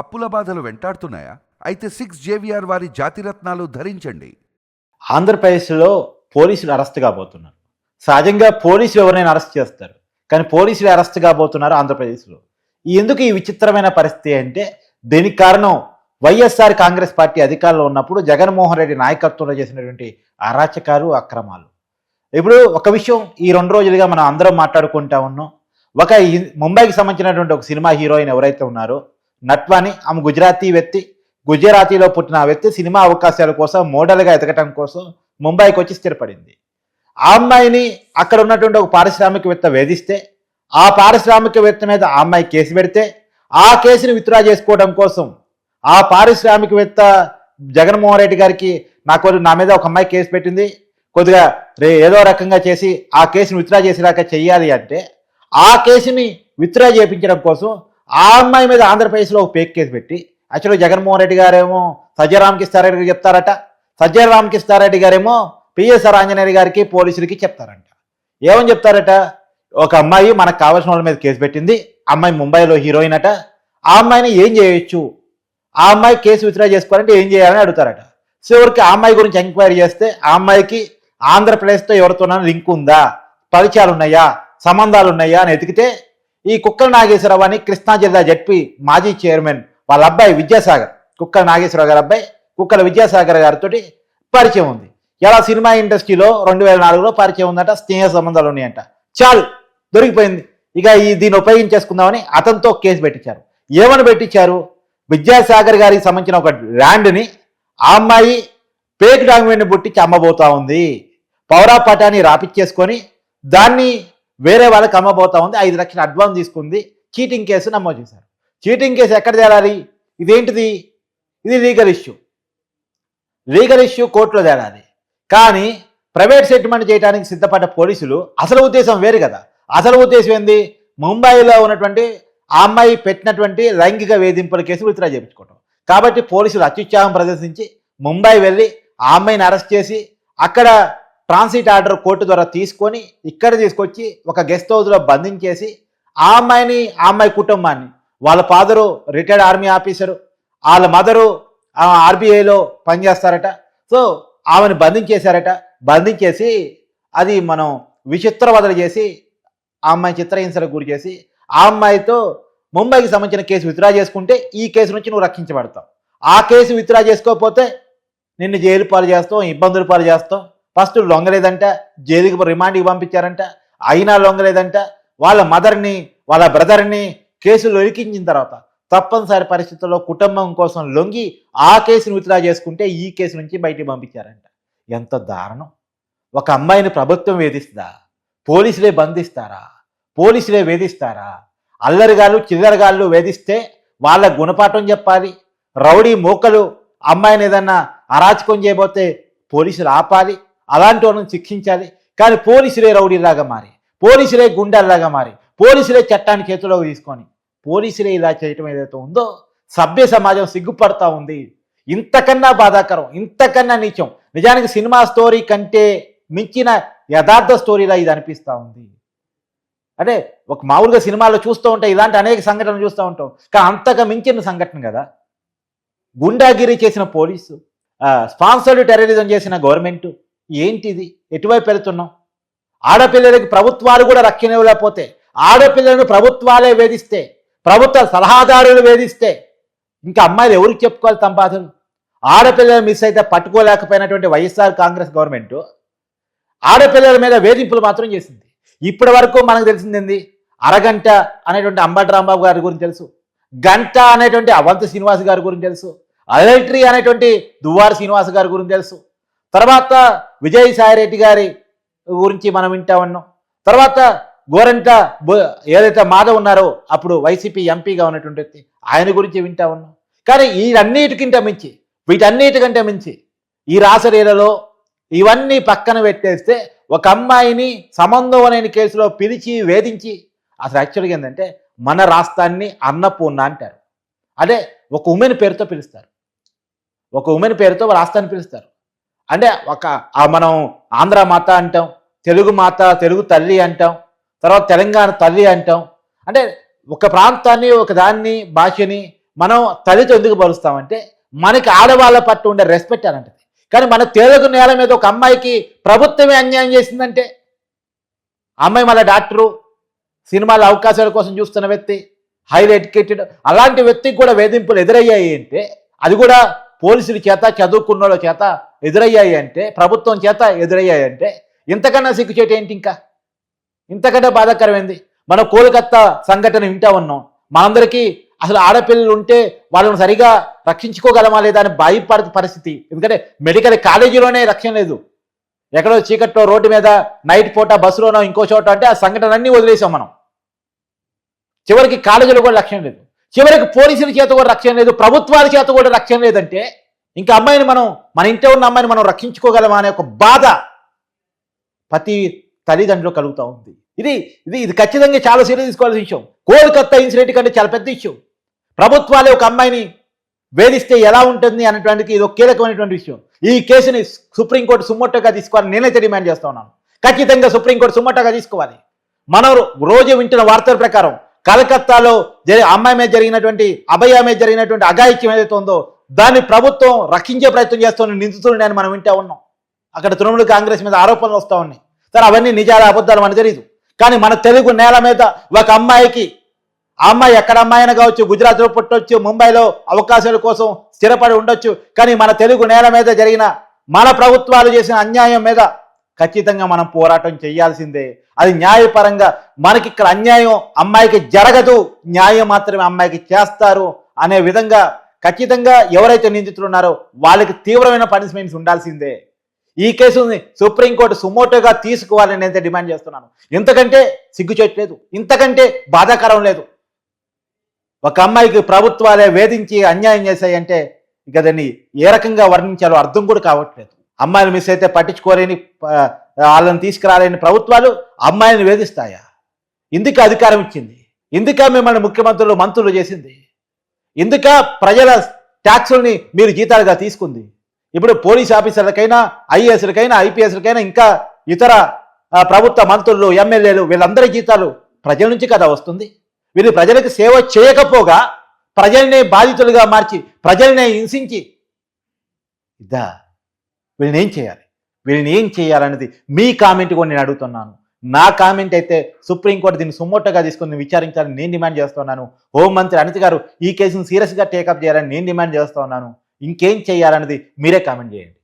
అప్పుల బాధలు వెంటాడుతున్నాయా? అయితే సిక్స్ జేవిఆర్ వారి జాతిరత్నాలు ధరించండి. ఆంధ్రప్రదేశ్లో పోలీసులు అరెస్ట్ కాబోతున్నారు. సహజంగా పోలీసులు ఎవరైనా అరెస్ట్ చేస్తారు. కానీ పోలీసులు అరెస్ట్ కాబోతున్నారు ఆంధ్రప్రదేశ్లో. ఎందుకు ఈ విచిత్రమైన పరిస్థితి అంటే దీనికి కారణం వైఎస్ఆర్ కాంగ్రెస్ పార్టీ అధికారంలో ఉన్నప్పుడు జగన్మోహన్ రెడ్డి నాయకత్వంలో చేసినటువంటి అరాచకాలు అక్రమాలు. ఇప్పుడు ఒక విషయం ఈ రెండు రోజులుగా మనం అందరం మాట్లాడుకుంటా ఉన్నాం. ఒక ముంబైకి సంబంధించినటువంటి ఒక సినిమా హీరోయిన్ ఎవరైతే ఉన్నారో నట్వాని ఆమె గుజరాతీ వ్యక్తి గుజరాతీలో పుట్టిన వ్యక్తి సినిమా అవకాశాల కోసం మోడల్గా ఎదగటం కోసం ముంబైకి వచ్చి స్థిరపడింది. ఆ అమ్మాయిని అక్కడ ఉన్నటువంటి ఒక పారిశ్రామికవేత్త వేధిస్తే ఆ పారిశ్రామికవేత్త మీద ఆ అమ్మాయి కేసు పెడితే ఆ కేసుని విత్డ్రా చేసుకోవడం కోసం ఆ పారిశ్రామికవేత్త జగన్మోహన్ రెడ్డి గారికి నాకు నా మీద ఒక అమ్మాయి కేసు పెట్టింది. కొద్దిగా రే ఏదో రకంగా చేసి ఆ కేసుని విత్డ్రా చేసేలాగా చెయ్యాలి అంటే ఆ కేసుని విత్డ్రా చేయించడం కోసం ఆ అమ్మాయి మీద ఆంధ్రప్రదేశ్లో ఒక పేక్ కేసు పెట్టి యాక్చువల్గా జగన్మోహన్ రెడ్డి గారేమో సజ్జరామ్కి కిస్తారెడ్డి గారికి చెప్తారట. సజ్జరామ్కి కిస్తారెడ్డి గారేమో పిఎస్ఆర్ ఆంజనేయ గారికి పోలీసులకి చెప్తారంట. ఏమని చెప్తారట? ఒక అమ్మాయి మనకు కావాల్సిన వాళ్ళ మీద కేసు పెట్టింది. అమ్మాయి ముంబైలో హీరోయిన్ అట. ఆ అమ్మాయిని ఏం చేయొచ్చు? ఆ అమ్మాయి కేసు విత్డ్రా చేసుకోవాలంటే ఏం చేయాలని అడుగుతారట. చివరికి ఆ అమ్మాయి గురించి ఎంక్వైరీ చేస్తే ఆ అమ్మాయికి ఆంధ్రప్రదేశ్తో ఎవరితోనైనా లింక్ ఉందా? పరిచయాలు ఉన్నాయా? సంబంధాలు ఉన్నాయా? అని ఎతికితే ఈ కుక్కల నాగేశ్వరరావు అని కృష్ణా జిల్లా జడ్పీ మాజీ చైర్మన్ వాళ్ళ అబ్బాయి విద్యాసాగర్ కుక్కల నాగేశ్వరరావు గారి అబ్బాయి కుక్కల విద్యాసాగర్ గారితో పరిచయం ఉంది. ఎలా సినిమా ఇండస్ట్రీలో రెండు వేల నాలుగులో పరిచయం ఉందట స్నేహ సంబంధాలు ఉన్నాయంట. చాలు దొరికిపోయింది. ఇక ఈ దీన్ని ఉపయోగించేసుకుందామని అతనితో కేసు పెట్టించారు. ఏమని పెట్టించారు? విద్యాసాగర్ గారికి సంబంధించిన ఒక ల్యాండ్ని ఆ అమ్మాయి పేక్ డాక్యుమెంట్ని పుట్టించి అమ్మబోతా ఉంది. పౌరా పటాన్ని రాపిచ్చేసుకొని దాన్ని వేరే వాళ్ళకి అమ్మబోతా ఉంది ఐదు లక్షల అడ్వాన్స్ తీసుకుంది చీటింగ్ కేసు నమోదు చేశారు. చీటింగ్ కేసు ఎక్కడ తేలాలి? ఇదేంటిది? ఇది లీగల్ ఇష్యూ లీగల్ ఇష్యూ కోర్టులో తేలాలి. కానీ ప్రైవేట్ సెటిల్మెంట్ చేయడానికి సిద్ధపడ్డ పోలీసులు అసలు ఉద్దేశం వేరు కదా. అసలు ఉద్దేశం ఏంది? ముంబైలో ఉన్నటువంటి ఆ అమ్మాయి పెట్టినటువంటి లైంగిక వేధింపుల కేసు విత్డ్రా చేయించుకోవటం. కాబట్టి పోలీసులు అత్యుత్సాహం ప్రదర్శించి ముంబై వెళ్ళి ఆ అమ్మాయిని అరెస్ట్ చేసి అక్కడ ట్రాన్సిట్ ఆర్డర్ కోర్టు ద్వారా తీసుకొని ఇక్కడ తీసుకొచ్చి ఒక గెస్ట్ హౌస్లో బంధించేసి ఆ అమ్మాయిని ఆ అమ్మాయి కుటుంబాన్ని వాళ్ళ ఫాదరు రిటైర్డ్ ఆర్మీ ఆఫీసరు వాళ్ళ మదరు ఆర్బీఐలో పనిచేస్తారట. సో ఆమెను బంధించేశారట. బంధించేసి అది మనం విచిత్ర వదలు చేసి ఆ అమ్మాయి చిత్రహింసలకు గురి చేసి ఆ అమ్మాయితో ముంబైకి సంబంధించిన కేసు విత్డ్రా చేసుకుంటే ఈ కేసు నుంచి నువ్వు రక్షించబడతావు. ఆ కేసు విత్డ్రా చేసుకోకపోతే నిన్ను జైలు పాలు చేస్తాం ఇబ్బందులు పాలు చేస్తాం ఫస్ట్ లొంగలేదంట జైలుకి రిమాండ్కి పంపించారంట అయినా లొంగలేదంట వాళ్ళ మదర్ని వాళ్ళ బ్రదర్ని కేసులు ఇరికించిన తర్వాత తప్పనిసరి పరిస్థితుల్లో కుటుంబం కోసం లొంగి ఆ కేసును విత్డ్రా చేసుకుంటే ఈ కేసు నుంచి బయటికి పంపించారంట. ఎంత దారుణం. ఒక అమ్మాయిని ప్రభుత్వం వేధిస్తుందా? పోలీసులే బంధిస్తారా? పోలీసులే వేధిస్తారా? అల్లరిగాళ్ళు చిల్లరగాళ్ళు వేధిస్తే వాళ్ళ గుణపాఠం చెప్పాలి. రౌడీ మూకలు అమ్మాయిని ఏదన్నా అరాచకం చేయబోతే పోలీసులు ఆపాలి. అలాంటి వాళ్ళని శిక్షించాలి. కానీ పోలీసులే రౌడీలాగా మారి పోలీసులే గుండెల్లాగా మారి పోలీసులే చట్టాన్ని చేతిలోకి తీసుకొని పోలీసులే ఇలా చేయటం ఏదైతే ఉందో సభ్య సమాజం సిగ్గుపడతా ఉంది. ఇంతకన్నా బాధాకరం ఇంతకన్నా నీచం. నిజానికి సినిమా స్టోరీ కంటే మించిన యథార్థ స్టోరీలా ఇది అనిపిస్తూ ఉంది. అంటే ఒక మామూలుగా సినిమాలో చూస్తూ ఉంటే ఇలాంటి అనేక సంఘటనలు చూస్తూ ఉంటాం. కానీ అంతగా మించిన సంఘటన కదా. గుండాగిరి చేసిన పోలీసు స్పాన్సర్డ్ టెర్రరిజం చేసిన గవర్నమెంట్ ఏంటిది? ఎటువైపు పెడుతున్నాం ఆడపిల్లలకి ప్రభుత్వాలు కూడా రక్షణ ఇవ్వలేకపోతే ఆడపిల్లలను ప్రభుత్వాలే వేధిస్తే ప్రభుత్వ సలహాదారులు వేధిస్తే ఇంకా అమ్మాయిలు ఎవరికి చెప్పుకోవాలి తమ బాధలు? ఆడపిల్లలు మిస్ అయితే పట్టుకోలేకపోయినటువంటి వైఎస్ఆర్ కాంగ్రెస్ గవర్నమెంట్ ఆడపిల్లల మీద వేధింపులు మాత్రం చేసింది. ఇప్పటి వరకు మనకు తెలిసింది అరగంట అనేటువంటి అంబటి రాంబాబు గారి గురించి తెలుసు. గంట అనేటువంటి అవంత శ్రీనివాస్ గారి గురించి తెలుసు. అలెక్ట్రీ అనేటువంటి దువ్వారి శ్రీనివాస్ గారి గురించి తెలుసు. తర్వాత విజయసాయి రెడ్డి గారి గురించి మనం వింటా ఉన్నాం. తర్వాత గోరంట ఏదైతే మాధవ్ ఉన్నారో అప్పుడు వైసీపీ ఎంపీగా ఉన్నటువంటి వ్యక్తి ఆయన గురించి వింటా ఉన్నాం. కానీ వీటన్నిటికంటే మించి వీటన్నిటికంటే మించి ఈ రాసరీలలో ఇవన్నీ పక్కన పెట్టేస్తే ఒక అమ్మాయిని సంబంధం అనే కేసులో పిలిచి వేధించి అసలు యాక్చువల్గా ఏంటంటే మన రాష్ట్రాన్ని అన్నపూర్ణ అంటారు. అదే ఒక ఉమెన్ పేరుతో పిలుస్తారు. ఒక ఉమెన్ పేరుతో రాష్ట్రాన్ని పిలుస్తారు. అంటే ఒక మనం ఆంధ్ర మాత అంటాం తెలుగు మాత తెలుగు తల్లి అంటాం తర్వాత తెలంగాణ తల్లి అంటాం. అంటే ఒక ప్రాంతాన్ని ఒక దాన్ని భాషని మనం తల్లితో ఎందుకు పరుస్తామంటే మనకి ఆడవాళ్ళ పట్ల ఉండే రెస్పెక్ట్ అలాంటిది. కానీ మన తెలుగు నేల మీద ఒక అమ్మాయికి ప్రభుత్వమే అన్యాయం చేసిందంటే అమ్మాయి మళ్ళీ డాక్టరు సినిమాల అవకాశాల కోసం చూస్తున్న వ్యక్తి హైలీ ఎడ్యుకేటెడ్ అలాంటి వ్యక్తికి కూడా వేధింపులు ఎదురయ్యాయి అంటే అది కూడా పోలీసుల చేత చదువుకున్న వాళ్ళ చేత ఎదురయ్యాయి అంటే ప్రభుత్వం చేత ఎదురయ్యాయి అంటే ఇంతకన్నా సిగ్గుచేటు ఏంటి ఇంకా? ఇంతకంటే బాధాకరమైంది. మన కోల్కత్తా సంఘటన వింటా ఉన్నాం. మనందరికీ అసలు ఆడపిల్లలు ఉంటే వాళ్ళని సరిగా రక్షించుకోగలమా లేదా అని భయపడే పరిస్థితి. ఎందుకంటే మెడికల్ కాలేజీలోనే రక్షణ లేదు. ఎక్కడో చీకట్లో రోడ్డు మీద నైట్ పూట బస్సులోనో ఇంకో చోట అంటే ఆ సంఘటనలన్నీ వదిలేసాం మనం. చివరికి కాలేజీలో కూడా లక్ష్యం లేదు. చివరికి పోలీసుల చేత కూడా రక్షణ లేదు ప్రభుత్వాల చేత కూడా రక్షణ లేదంటే ఇంకా అమ్మాయిని మనం మన ఇంట్లో ఉన్న అమ్మాయిని మనం రక్షించుకోగలమా అనే ఒక బాధ ప్రతి తల్లిదండ్రులు కలుగుతూ ఉంది. ఇది ఇది ఇది ఖచ్చితంగా చాలా సీరియస్ తీసుకోవాల్సిన విషయం. కోల్కత్తా ఇన్సిడెంట్ కంటే చాలా పెద్ద విషయం. ప్రభుత్వాలే ఒక అమ్మాయిని వేధిస్తే ఎలా ఉంటుంది అనేటువంటిది ఇది ఒక కీలకమైనటువంటి విషయం. ఈ కేసుని సుప్రీంకోర్టు సుమ్మట్టగా తీసుకోవాలని నేనైతే డిమాండ్ చేస్తా ఉన్నాను. ఖచ్చితంగా సుప్రీంకోర్టు సుమ్మట్టగా తీసుకోవాలి. మనం రోజు వింటున్న వార్తల ప్రకారం కలకత్తాలో జరి అమ్మాయి మీద జరిగినటువంటి అభయ మీద జరిగినటువంటి అఘాయిత్యం ఏదైతే ఉందో దాన్ని ప్రభుత్వం రక్షించే ప్రయత్నం చేస్తున్న నిందితుడిని అని మనం వింటా ఉన్నాం. అక్కడ తృణమూల కాంగ్రెస్ మీద ఆరోపణలు వస్తూ ఉన్నాయి. సరే అవన్నీ నిజాలు అబద్ధాలు మనకు తెలియదు కానీ మన తెలుగు నేల మీద ఒక అమ్మాయికి ఆ అమ్మాయి ఎక్కడ అమ్మాయి అయినా కావచ్చు గుజరాత్లో పుట్టొచ్చు ముంబైలో అవకాశాల కోసం స్థిరపడి ఉండొచ్చు కానీ మన తెలుగు నేల మీద జరిగిన మన ప్రభుత్వాలు చేసిన అన్యాయం మీద ఖచ్చితంగా మనం పోరాటం చేయాల్సిందే. అది న్యాయపరంగా మనకి ఇక్కడ అన్యాయం అమ్మాయికి జరగదు న్యాయం మాత్రమే అమ్మాయికి చేస్తారు అనే విధంగా ఖచ్చితంగా ఎవరైతే నిందితులు ఉన్నారో వాళ్ళకి తీవ్రమైన పనిష్మెంట్స్ ఉండాల్సిందే. ఈ కేసుని సుప్రీంకోర్టు సుమోటోగా తీసుకోవాలని నేనైతే డిమాండ్ చేస్తున్నాను. ఇంతకంటే సిగ్గుచేట్లేదు ఇంతకంటే బాధాకరం లేదు. ఒక అమ్మాయికి ప్రభుత్వాలే వేధించి అన్యాయం చేశాయంటే ఇక దాన్ని ఏ రకంగా వర్ణించాలో అర్థం కూడా కావట్లేదు. అమ్మాయిలు మిస్ అయితే పట్టించుకోలేని వాళ్ళని తీసుకురాలేని ప్రభుత్వాలు అమ్మాయిని వేధిస్తాయా? ఇందుక అధికారం ఇచ్చింది. ఇందుక మిమ్మల్ని ముఖ్యమంత్రులు మంత్రులు చేసింది. ఇందుక ప్రజల ట్యాక్సుల్ని మీరు జీతాలుగా తీసుకుంది. ఇప్పుడు పోలీస్ ఆఫీసర్లకైనా ఐఏఎస్లకైనా ఐపీఎస్లకైనా ఇంకా ఇతర ప్రభుత్వ మంత్రులు ఎమ్మెల్యేలు వీళ్ళందరి జీతాలు ప్రజల నుంచి కదా వస్తుంది? వీళ్ళు ప్రజలకు సేవ చేయకపోగా ప్రజల్నే బాధితులుగా మార్చి ప్రజల్నే హింసించి ఇదా వీళ్ళని ఏం చేయాలి? వీళ్ళని ఏం చేయాలనేది మీ కామెంట్ కూడా నేను అడుగుతున్నాను. నా కామెంట్ అయితే సుప్రీంకోర్టు దీన్ని సుమోటోగా తీసుకుని విచారించాలని నేను డిమాండ్ చేస్తున్నాను. హోంమంత్రి అనిత గారు ఈ కేసును సీరియస్గా టేకప్ చేయాలని నేను డిమాండ్ చేస్తున్నాను. ఇంకేం చేయాలనేది మీరే కామెంట్ చేయండి.